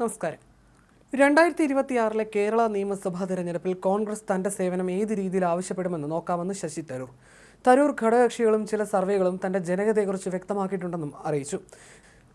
നമസ്കാരം. രണ്ടായിരത്തി ഇരുപത്തിയാറിലെ കേരള നിയമസഭാ തെരഞ്ഞെടുപ്പിൽ കോൺഗ്രസ് തന്റെ സേവനം ഏത് രീതിയിൽ ആവശ്യപ്പെടുമെന്ന് നോക്കാമെന്ന് ശശി തരൂർ. തരൂർ ഘടകകക്ഷികളും ചില സർവേകളും തന്റെ ജനകതയെക്കുറിച്ച് വ്യക്തമാക്കിയിട്ടുണ്ടെന്നും അറിയിച്ചു.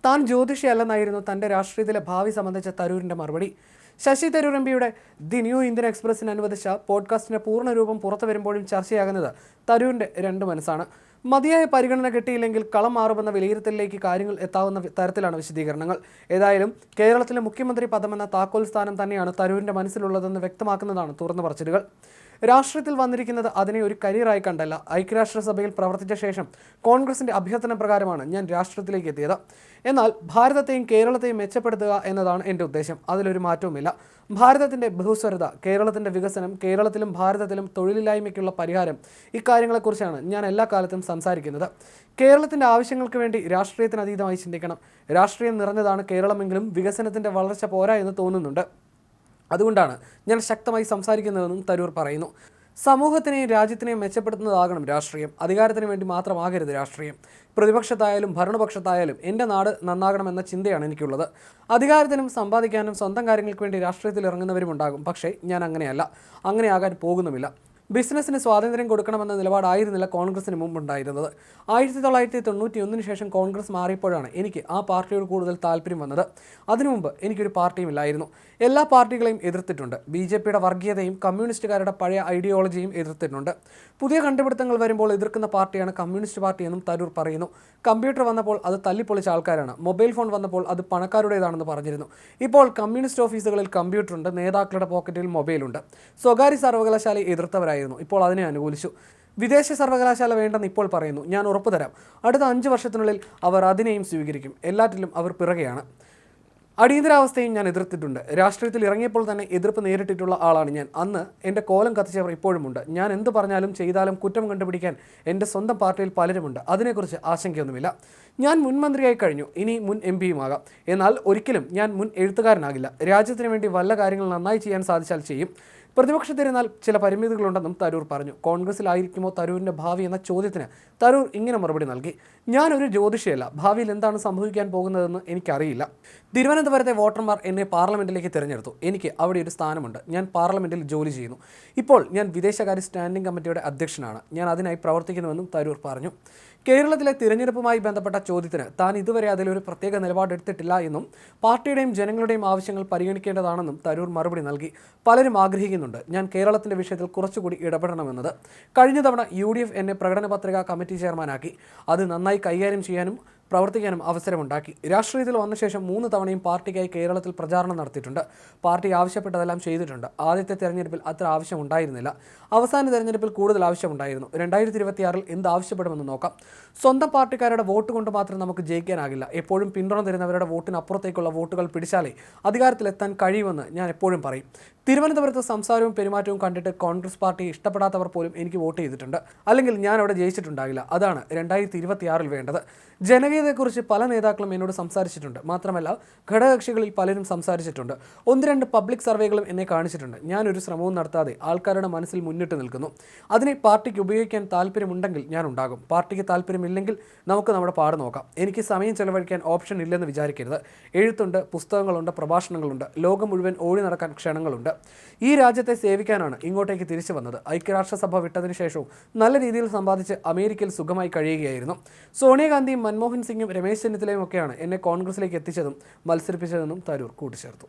താൻ ജ്യോതിഷിയല്ലെന്നായിരുന്നു തന്റെ രാഷ്ട്രീയത്തിലെ ഭാവി സംബന്ധിച്ച തരൂരിന്റെ മറുപടി. ശശി തരൂർ എം പിയുടെ ദി ന്യൂ ഇന്ത്യൻ എക്സ്പ്രസിന് അനുവദിച്ച പോഡ്കാസ്റ്റിന്റെ പൂർണരൂപം പുറത്തു വരുമ്പോഴും ചർച്ചയാകുന്നത് തരൂരിന്റെ രണ്ട് മനസ്സാണ്. മതിയായ പരിഗണന കിട്ടിയില്ലെങ്കിൽ കളം മാറുമെന്ന വിലയിരുത്തലിലേക്ക് കാര്യങ്ങൾ എത്താവുന്ന തരത്തിലാണ് വിശദീകരണങ്ങൾ. ഏതായാലും കേരളത്തിലെ മുഖ്യമന്ത്രി പദമെന്ന താക്കോൽ സ്ഥാനം തന്നെയാണ് തരൂരിന്റെ മനസ്സിലുള്ളതെന്ന് വ്യക്തമാക്കുന്നതാണ് തുറന്നു പറച്ചിലുകൾ. രാഷ്ട്രീയത്തിൽ വന്നിരിക്കുന്നത് അതിനെ ഒരു കരിയറായി കണ്ടല്ല. ഐക്യരാഷ്ട്രസഭയിൽ പ്രവർത്തിച്ച ശേഷം കോൺഗ്രസിന്റെ അഭ്യർത്ഥന പ്രകാരമാണ് ഞാൻ രാഷ്ട്രീയത്തിലേക്ക് എത്തിയത്. എന്നാൽ ഭാരതത്തെയും കേരളത്തെയും മെച്ചപ്പെടുത്തുക എന്നതാണ് എന്റെ ഉദ്ദേശം. അതിലൊരു മാറ്റവുമില്ല. ഭാരതത്തിന്റെ ബഹുസ്വരത കേരളത്തിന്റെ വികസനം കേരളത്തിലും ഭാരതത്തിലും തൊഴിലില്ലായ്മയ്ക്കുള്ള പരിഹാരം ഇക്കാര്യങ്ങളെക്കുറിച്ചാണ് ഞാൻ എല്ലാ കാലത്തും സംസാരിക്കുന്നത്. കേരളത്തിന്റെ ആവശ്യങ്ങൾക്ക് വേണ്ടി രാഷ്ട്രീയത്തിന് അതീതമായി ചിന്തിക്കണം. രാഷ്ട്രീയം നിറഞ്ഞതാണ് കേരളമെങ്കിലും വികസനത്തിന്റെ വളർച്ച പോരാ എന്ന് തോന്നുന്നുണ്ട്. അതുകൊണ്ടാണ് ഞാൻ ശക്തമായി സംസാരിക്കുന്നതെന്നും തരൂർ പറയുന്നു. സമൂഹത്തിനെയും രാജ്യത്തിനെയും മെച്ചപ്പെടുത്തുന്നതാകണം രാഷ്ട്രീയം. അധികാരത്തിന് വേണ്ടി മാത്രമാകരുത് രാഷ്ട്രീയം. പ്രതിപക്ഷത്തായാലും ഭരണപക്ഷത്തായാലും എന്റെ നാട് നന്നാകണമെന്ന ചിന്തയാണ് എനിക്കുള്ളത്. അധികാരത്തിനും സമ്പാദിക്കാനും സ്വന്തം കാര്യങ്ങൾക്ക് വേണ്ടി രാഷ്ട്രീയത്തിൽ ഇറങ്ങുന്നവരും ഉണ്ടാകും പക്ഷേ ഞാൻ അങ്ങനെയല്ല. അങ്ങനെയാകാൻ പോകുന്നുമില്ല. ബിസിനസ്സിന് സ്വാതന്ത്ര്യം കൊടുക്കണമെന്ന നിലപാടായിരുന്നില്ല കോൺഗ്രസിന് മുമ്പുണ്ടായിരുന്നത്. ആയിരത്തി തൊള്ളായിരത്തി തൊണ്ണൂറ്റി ഒന്നിന് ശേഷം കോൺഗ്രസ് മാറിയപ്പോഴാണ് എനിക്ക് ആ പാർട്ടിയോട് കൂടുതൽ താല്പര്യം വന്നത്. അതിനു മുമ്പ് എനിക്കൊരു പാർട്ടിയും ഇല്ലായിരുന്നു. എല്ലാ പാർട്ടികളെയും എതിർത്തിട്ടുണ്ട്. ബി ജെ പിയുടെ വർഗീയതയും കമ്മ്യൂണിസ്റ്റുകാരുടെ പഴയ ഐഡിയോളജിയും എതിർത്തിട്ടുണ്ട്. പുതിയ കണ്ടുപിടുത്തങ്ങൾ വരുമ്പോൾ എതിർക്കുന്ന പാർട്ടിയാണ് കമ്മ്യൂണിസ്റ്റ് പാർട്ടി എന്നും തരൂർ പറയുന്നു. കമ്പ്യൂട്ടർ വന്നപ്പോൾ അത് തല്ലിപ്പൊളിച്ച ആൾക്കാരാണ്. മൊബൈൽ ഫോൺ വന്നപ്പോൾ അത് പണക്കാരുടേതാണെന്ന് പറഞ്ഞിരുന്നു. ഇപ്പോൾ കമ്മ്യൂണിസ്റ്റ് ഓഫീസുകളിൽ കമ്പ്യൂട്ടറുണ്ട് നേതാക്കളുടെ പോക്കറ്റിൽ മൊബൈലുണ്ട്. സ്വകാര്യ സർവകലാശാലയെ എതിർത്തവരായിരുന്നു ഇപ്പോൾ അതിനെ അനുകൂലിച്ചു. വിദേശ സർവകലാശാല വേണ്ടെന്ന് ഇപ്പോൾ പറയുന്നു. ഞാൻ ഉറപ്പു തരാം. അടുത്ത അഞ്ച് വർഷത്തിനുള്ളിൽ അവർ അതിനെയും സ്വീകരിക്കും. എല്ലാറ്റിലും അവർ പിറകെയാണ്. അടിയന്തരാവസ്ഥയും ഞാൻ എതിർത്തിട്ടുണ്ട്. രാഷ്ട്രീയത്തിൽ ഇറങ്ങിയപ്പോൾ തന്നെ എതിർപ്പ് നേരിട്ടിട്ടുള്ള ആളാണ് ഞാൻ. അന്ന് എന്റെ കോലം കത്തിച്ചവർ ഇപ്പോഴുമുണ്ട്. ഞാൻ എന്ത് പറഞ്ഞാലും ചെയ്താലും കുറ്റം കണ്ടുപിടിക്കാൻ എന്റെ സ്വന്തം പാർട്ടിയിൽ പലരുമുണ്ട്. അതിനെക്കുറിച്ച് ആശങ്കയൊന്നുമില്ല. ഞാൻ മുൻമന്ത്രിയായി കഴിഞ്ഞു. ഇനി മുൻ എം പിയുമാകാം. എന്നാൽ ഒരിക്കലും ഞാൻ മുൻ എഴുത്തുകാരനാകില്ല. രാജ്യത്തിന് വേണ്ടി വല്ല കാര്യങ്ങൾ നന്നായി ചെയ്യാൻ സാധിച്ചാൽ ചെയ്യും. പ്രതിപക്ഷത്തിരുന്നാൽ ചില പരിമിതികളുണ്ടെന്നും തരൂർ പറഞ്ഞു. കോൺഗ്രസിലായിരിക്കുമോ തരൂരിന്റെ ഭാവി എന്ന ചോദ്യത്തിന് തരൂർ ഇങ്ങനെ മറുപടി നൽകി. ഞാനൊരു ജ്യോതിഷയല്ല. ഭാവിയിൽ എന്താണ് സംഭവിക്കാൻ പോകുന്നതെന്ന് എനിക്കറിയില്ല. തിരുവനന്തപുരത്തെ വോട്ടർമാർ എന്നെ പാർലമെന്റിലേക്ക് തിരഞ്ഞെടുത്തു. എനിക്ക് അവിടെ ഒരു സ്ഥാനമുണ്ട്. ഞാൻ പാർലമെന്റിൽ ജോലി ചെയ്യുന്നു. ഇപ്പോൾ ഞാൻ വിദേശകാര്യ സ്റ്റാൻഡിംഗ് കമ്മിറ്റിയുടെ അധ്യക്ഷനാണ്. ഞാൻ അതിനായി പ്രവർത്തിക്കുന്നുവെന്നും തരൂർ പറഞ്ഞു. കേരളത്തിലെ തിരഞ്ഞെടുപ്പുമായി ബന്ധപ്പെട്ട ചോദ്യത്തിന് താൻ ഇതുവരെ അതിലൊരു പ്രത്യേക നിലപാടെടുത്തിട്ടില്ല എന്നും പാർട്ടിയുടെയും ജനങ്ങളുടെയും ആവശ്യങ്ങൾ പരിഗണിക്കേണ്ടതാണെന്നും തരൂർ മറുപടി നൽകി. പലരും ആഗ്രഹിക്കുന്നുണ്ട് ഞാൻ കേരളത്തിന്റെ വിഷയത്തിൽ കുറച്ചുകൂടി ഇടപെടണമെന്നത് കഴിഞ്ഞ തവണ യു ഡി എഫ് എന്നെ പ്രകടന പത്രിക കമ്മിറ്റി ചെയർമാനാക്കി. അത് നന്നായി കൈകാര്യം ചെയ്യാനും പ്രവർത്തിക്കാനും അവസരമുണ്ടാക്കി. രാഷ്ട്രീയത്തിൽ വന്ന ശേഷം മൂന്ന് തവണയും പാർട്ടിക്കായി കേരളത്തിൽ പ്രചാരണം നടത്തിയിട്ടുണ്ട്. പാർട്ടി ആവശ്യപ്പെട്ടതെല്ലാം ചെയ്തിട്ടുണ്ട്. ആദ്യത്തെ തെരഞ്ഞെടുപ്പിൽ അത്ര ആവശ്യമുണ്ടായിരുന്നില്ല. അവസാന തെരഞ്ഞെടുപ്പിൽ കൂടുതൽ ആവശ്യമുണ്ടായിരുന്നു. രണ്ടായിരത്തി ഇരുപത്തിയാറിൽ എന്ത് ആവശ്യപ്പെടുമെന്ന് നോക്കാം. സ്വന്തം പാർട്ടിക്കാരുടെ വോട്ട് കൊണ്ട് മാത്രം നമുക്ക് ജയിക്കാനാകില്ല. എപ്പോഴും പിന്തുണ തരുന്നവരുടെ വോട്ടിനപ്പുറത്തേക്കുള്ള വോട്ടുകൾ പിടിച്ചാലേ അധികാരത്തിലെത്താൻ കഴിയുമെന്ന് ഞാൻ എപ്പോഴും പറയും. തിരുവനന്തപുരത്ത് സംസാരവും പെരുമാറ്റവും കണ്ടിട്ട് കോൺഗ്രസ് പാർട്ടി ഇഷ്ടപ്പെടാത്തവർ പോലും എനിക്ക് വോട്ട് ചെയ്തിട്ടുണ്ട്. അല്ലെങ്കിൽ ഞാൻ അവിടെ ജയിച്ചിട്ടുണ്ടാകില്ല. അതാണ് രണ്ടായിരത്തി ഇരുപത്തിയാറിൽ വേണ്ടത്. ജനകീയതയെക്കുറിച്ച് പല നേതാക്കളും എന്നോട് സംസാരിച്ചിട്ടുണ്ട്. മാത്രമല്ല ഘടകകക്ഷികളിൽ പലരും സംസാരിച്ചിട്ടുണ്ട്. ഒന്ന് രണ്ട് പബ്ലിക് സർവേകളും എന്നെ കാണിച്ചിട്ടുണ്ട്. ഞാനൊരു ശ്രമവും നടത്താതെ ആൾക്കാരുടെ മനസ്സിൽ മുന്നിട്ട് നിൽക്കുന്നു. അതിനെ പാർട്ടിക്ക് ഉപയോഗിക്കാൻ താല്പര്യമുണ്ടെങ്കിൽ ഞാൻ ഉണ്ടാകും. പാർട്ടിക്ക് താല്പര്യമില്ലെങ്കിൽ നമുക്ക് നമ്മുടെ പാട് നോക്കാം. എനിക്ക് സമയം ചെലവഴിക്കാൻ ഓപ്ഷൻ ഇല്ലെന്ന് വിചാരിക്കരുത്. എഴുത്തുണ്ട് പുസ്തകങ്ങളുണ്ട് പ്രഭാഷണങ്ങളുണ്ട്. ലോകം മുഴുവൻ ഓടി നടക്കാൻ ക്ഷണങ്ങളുണ്ട്. ഈ രാജ്യത്തെ സേവിക്കാനാണ് ഇങ്ങോട്ടേക്ക് തിരിച്ചു വന്നത്. ഐക്യരാഷ്ട്രസഭ വിട്ടതിന് ശേഷവും നല്ല രീതിയിൽ സമ്പാദിച്ച് അമേരിക്കയിൽ സുഖമായി കഴിയുകയായിരുന്നു. സോണിയാഗാന്ധിയും മൻമോഹൻ സിംഗും രമേശ് ചെന്നിത്തലയും ഒക്കെയാണ് എന്നെ കോൺഗ്രസിലേക്ക് എത്തിച്ചതും മത്സരിപ്പിച്ചതെന്നും തരൂർ കൂട്ടിച്ചേർത്തു.